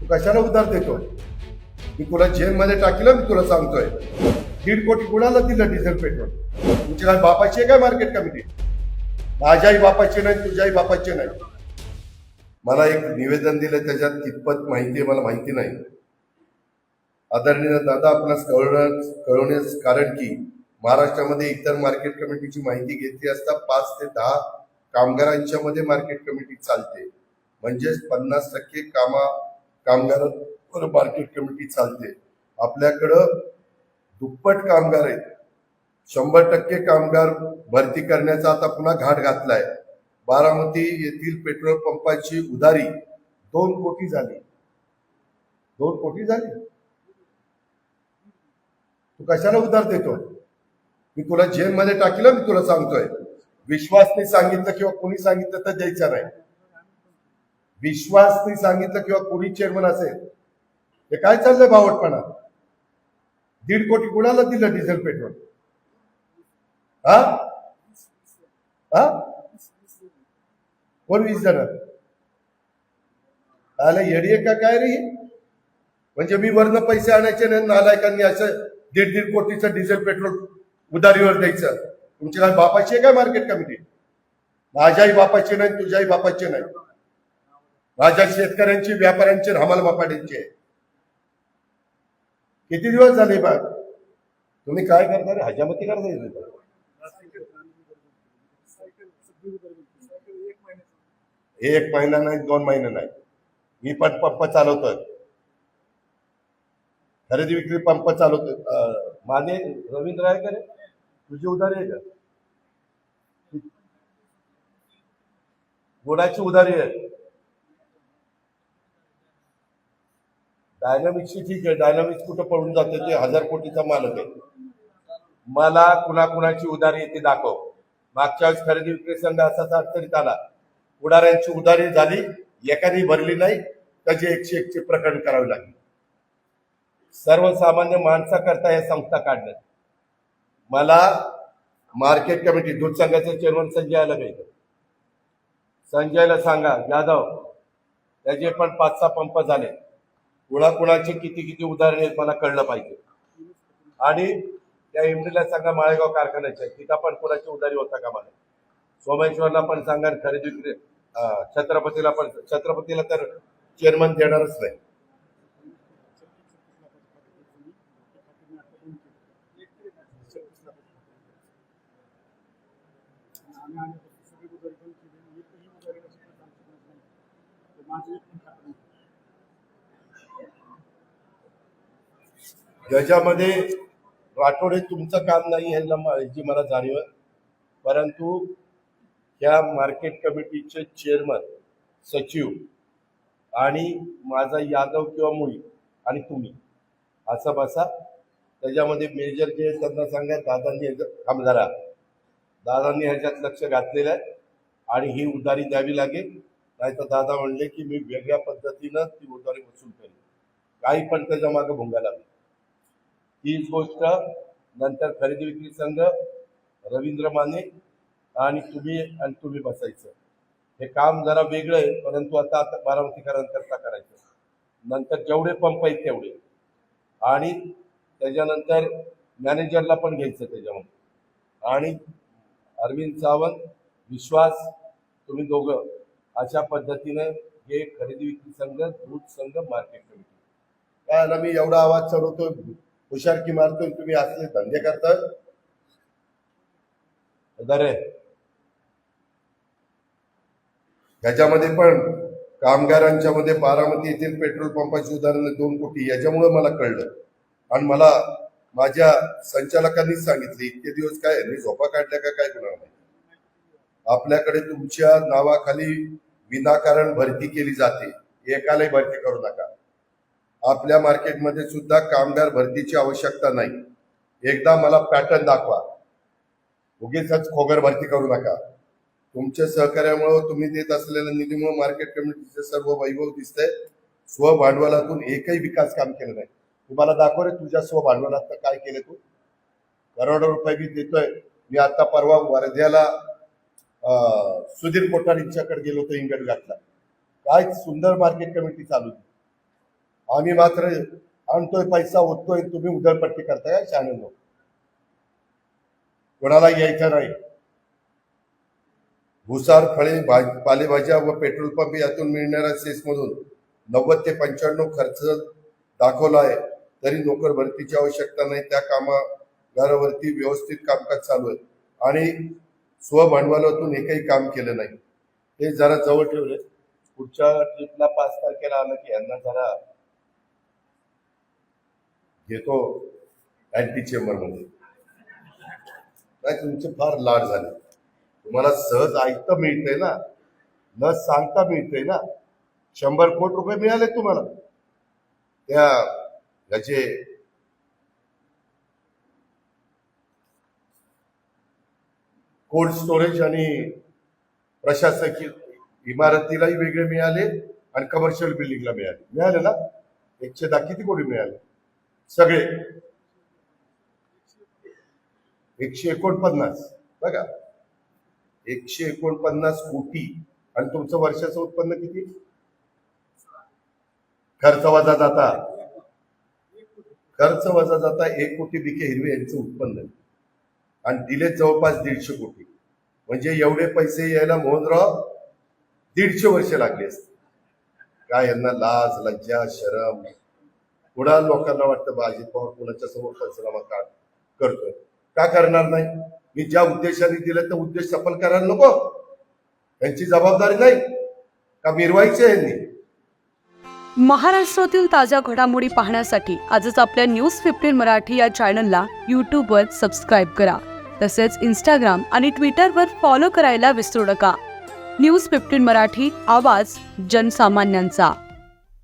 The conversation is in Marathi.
तू कशाला उधार देतो? मी तुला जेलमध्ये टाकीलं मी तुला सांगतोय. दीड कोटी कुणाला दिलं डिझेल पेट्रोल तुमची काय बापाची आहे काय मार्केट कमिटी माझ्याही बापाची नाही तुझ्याही बापाची नाही. मला एक निवेदन दिलं त्याच्यात कितपत माहिती आहे मला माहिती नाही. आदरणीय दादा आपणास कळवण्यास कळवण्यास कारण की महाराष्ट्रामध्ये इतर मार्केट कमिटीची माहिती घेतली असता पाच ते दहा कामगारांच्या मध्ये मार्केट कमिटी चालते. म्हणजेच पन्नास टक्के कामा कामगारांवर मार्केट कमिटी चालते. आपल्याकडं दुप्पट कामगार आहेत. शंभर टक्के कामगार भरती करण्याचा आता पुन्हा घाट घातलाय. बारामती येथील पेट्रोल पंपाची उधारी दोन कोटी झाली. दोन कोटी झाली? तू कशाला उधार देतो? मी तुला जेलमध्ये टाकलं मी तुला सांगतोय. विश्वासने सांगितलं किंवा कोणी सांगितलं तर द्यायचं नाही. विश्वासने सांगितलं किंवा कोणी चेअरमन असेल हे काय चाललंय भावटपणा? दीड कोटी कुणाला दिलं डिझेल पेट्रोल हा? हा? कोण वीस जण? आला येडी का काय रे? म्हणजे मी वरनं पैसे आणायचे नाही नालायकांनी असं दीड दीड कोटीचं डिझेल पेट्रोल उधारीवर द्यायचं. तुमची काय बापाची आहे काय मार्केट कमिटी माझ्याही बापाची नाही तुझ्याही बापाची नाही. राजा शेतकऱ्यांची व्यापाऱ्यांची हमाल मापाड्यांची आहे किती दिवस झाले बघ तुम्ही काय करता रे? हजामती करता हे एक महिना नाही दोन महिने नाही. मी पण पंप चालवतोय. खरेदी विक्री पंप चालवतोय. माझे माने रवींद्र आहे का रे? तुझी उधारी आहे का? गुणाची उधारी आहे. डायनामिक्सची ठीक आहे. डायनामिक्स कुठं पळून जाते ते हजार कोटीचा मालक आहे. मला कुणाकुणाची उधारी येते दाखव. मागच्या वेळेस खरेदी विक्री संघ असाच अडचणीत आला. उडाऱ्यांची उधारी झाली. एकाने भरली नाही. त्याचे एकशे एकचे प्रकरण करावे लागले. सर्वसामान्य माणसाकरता या संस्था काढण्यात मला मार्केट कमिटी दूध संघाचे चेअरमन संजयला संजयला सांगा यादव त्याचे पण पाच सहा पंप झाले. कुणाकुणाची किती किती उदाहरण आहेत मला कळलं पाहिजे. आणि त्या एमडीला सांगा माळेगाव कारखान्याच्या तिथं पण कुणाची उदारी होता का मला? सोमेश्वरला पण सांगा खरेदी विक्री छत्रपतीला पण छत्रपतीला तर चेअरमन देणारच नाही. ज्याच्यामध्ये राठोडे तुमचं काम नाही ह्याला म- ह्याची मला जाणीव आहे. परंतु या मार्केट कमिटीचे चेअरमन सचिव आणि माझा यादव किंवा मुळी आणि तुम्ही असं बसा. त्याच्यामध्ये मेजर जे त्यांना सांगा दादांनी ह्याच्यात थांब दादांनी ह्याच्यात लक्ष घातलेलं आहे आणि ही उधारी द्यावी लागेल. नाही तर दादा म्हणले की मी वेगळ्या पद्धतीनं ती उधारी वसूल करेन. काही पण त्याच्या मागं भुंगा लागेल. हीच गोष्ट नंतर खरेदी विक्री संघ रवींद्र माने आणि तुम्ही आणि तुम्ही बसायचं. हे काम जरा वेगळं आहे परंतु आता आता बारामतीकरांकरता करायचं. नंतर जेवढे पंप आहेत तेवढे. आणि त्याच्यानंतर मॅनेजरला पण घ्यायचं त्याच्यामध्ये. आणि अरविंद सावंत विश्वास तुम्ही दोघं अशा पद्धतीनं हे खरेदी विक्री संघ दूध संघ मार्केट कमिटी. काय आला मी एवढा आवाज चढवतो हुशारकी मारतो तुम्ही असले धंदे करतात अरे ह्याच्यामध्ये पण कामगारांच्या मध्ये बारामती येथील पेट्रोल पंपाची उदाहरण दोन कोटी याच्यामुळे मला कळलं. आणि मला माझ्या संचालकांनीच सांगितले इतके दिवस काय मी झोपा काढल्या का काय कुणाला माहिती? आपल्याकडे तुमच्या नावाखाली विनाकारण भरती केली जाते. एकालाही भरती करू नका. आपल्या मार्केटमध्ये सुद्धा कामगार भरतीची आवश्यकता नाही. एकदा मला पॅटर्न दाखवा. उगीच खोगर भरती करू नका. तुमच्या सहकार्यामुळं तुम्ही देत असलेल्या निधीमुळे मार्केट कमिटीचे सर्व वैभव दिसतंय. स्वभांडवलातून एकही विकास काम केलं नाही. तुम्हाला दाखव रे तुझ्या स्वभांडवलात काय केलं तू? करोडो रुपये मी देतोय. मी आता परवा वर्ध्याला सुधीर कोठारींच्याकडे गेलो होतो इंगड घातला काय सुंदर मार्केट कमिटी चालू होती. आम्ही मात्र आणतोय पैसा ओततोय तुम्ही उधळपट्टी करताय शाने लोक. कोणाला यायचं नाही. भुसार फळे भाज पालेभाज्या व पेट्रोल पंप यातून मिळणाऱ्या सेसमधून नव्वद ते पंच्याण्णव खर्च दाखवला आहे. तरी नोकर भरतीची आवश्यकता नाही. त्या कामागारावरती व्यवस्थित कामकाज चालू आहे. आणि स्वभांडवलातून एकही काम केलं नाही. ते जरा जवळ ठेवले. पुढच्या ट्रिपला पाच तारखेला आलं की यांना जरा घेतो अँटी चेंबरमध्ये नाही तुमचे फार लाड झाले. तुम्हाला सहज ऐकता मिळतंय ना? न सांगता मिळतंय ना? शंभर कोटी रुपये मिळाले तुम्हाला. त्या याचे कोल्ड स्टोरेज आणि प्रशासकीय इमारतीलाही वेगळे मिळाले आणि कमर्शियल बिल्डिंगला मिळाले. मिळाले ना? एकशे दहा किती कोटी मिळाले? सगळे. एकशे एकोणपन्नास. बघा. एकशे एकोणपन्नास कोटी. आणि तुमचं वर्षाचं उत्पन्न किती? खर्च वजा जाता. खर्च वजा जाता एक कोटी बिके हिरवे यांचं उत्पन्न. आणि दिले जवळपास दीडशे कोटी. म्हणजे एवढे पैसे यायला मोहनराव दीडशे वर्ष लागले असते. काय यांना लाज लज्जा शरम. पुन्हा लोकांना वाटतं बाजी पवार कुणाच्या समोर पंचनामा का करतोय? का करणार नाही? मी ज्या उद्देशाने दिलं तर उद्देश सफल करायला नको. त्यांची जबाबदारी नाही. का मिरवायचे यांनी? महाराष्ट्रातील ताज्या घडामोडी पाहण्यासाठी आजच आपल्या न्यूज फिफ्टीन मराठी या चॅनलला यूट्यूबवर सबस्क्राईब करा. तसेच इंस्टाग्राम आणि ट्विटरवर फॉलो करायला विसरू नका. न्यूज फिफ्टीन मराठी आवाज जनसामान्यांचा.